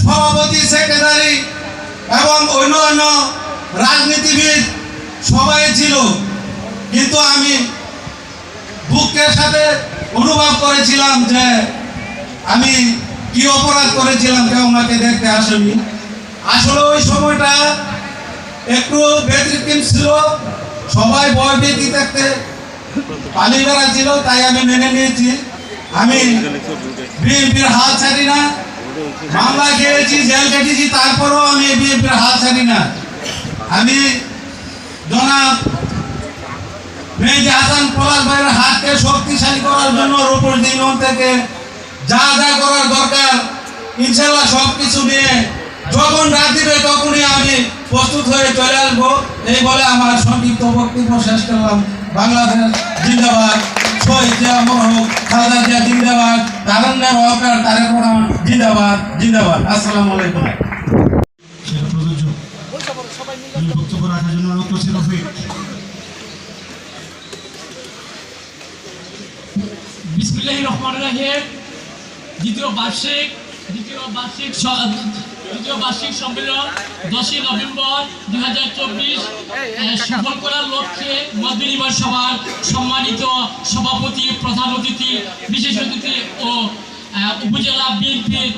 সভাপতি, সেক্রেটারি এবং অন্য অন্য রাজনীতিবিদ সবাই ছিল। কিন্তু আমি দুঃখের সাথে অনুভব করেছিলাম যে আমি কি অপরাধ করেছিলাম কেউ ওনাকে দেখতে আসেনি। আসলে ওই সময়টা একটু ব্যতিক্রম ছিল। সবাই বয় ভীতি থাকতে পানি বেড়া ছিল তাই আমি মেনে নিয়েছি। আমি বিএনপির হাল ছাড়ি না। মামলা খেয়েছি, জেল কেটেছি তারপরও আমি বিএনপির হাল ছাড়ি না। আমি জনাব মেহেদি হাসান পলাশ ভাইয়ের হাতকে শক্তিশালী করার জন্য রূপর দিন থেকে যা যা করার দরকার ইনশাল্লাহ সব কিছু নিয়ে যখন রাত দিবে তখনই আমি প্রস্তুত হয়ে চলে আসব। এই বলে আমার সংক্ষিপ্ত বক্তব্য শেষ করলাম। বাংলাদেশ জিন্দাবাদ। জিন্দাবাদ তারণ্যের হকার তারেক রহমান জিন্দাবাদ জিন্দাবাদ। আসসালামু আলাইকুম। বক্তব্য রাখার জন্য অনুরোধ করছি রফিক। বিসমিল্লাহির রহমানির রহিম। দ্বিতীয় বার্ষিক দ্বিতীয় বার্ষিক দ্বিতীয় দশই নভেম্বর দুই হাজার চব্বিশ সফল করার লক্ষ্যে বিনিময় সভার সম্মানিত সভাপতি, প্রধান অতিথি, বিশেষ অতিথি ও উপজেলা বিএনপির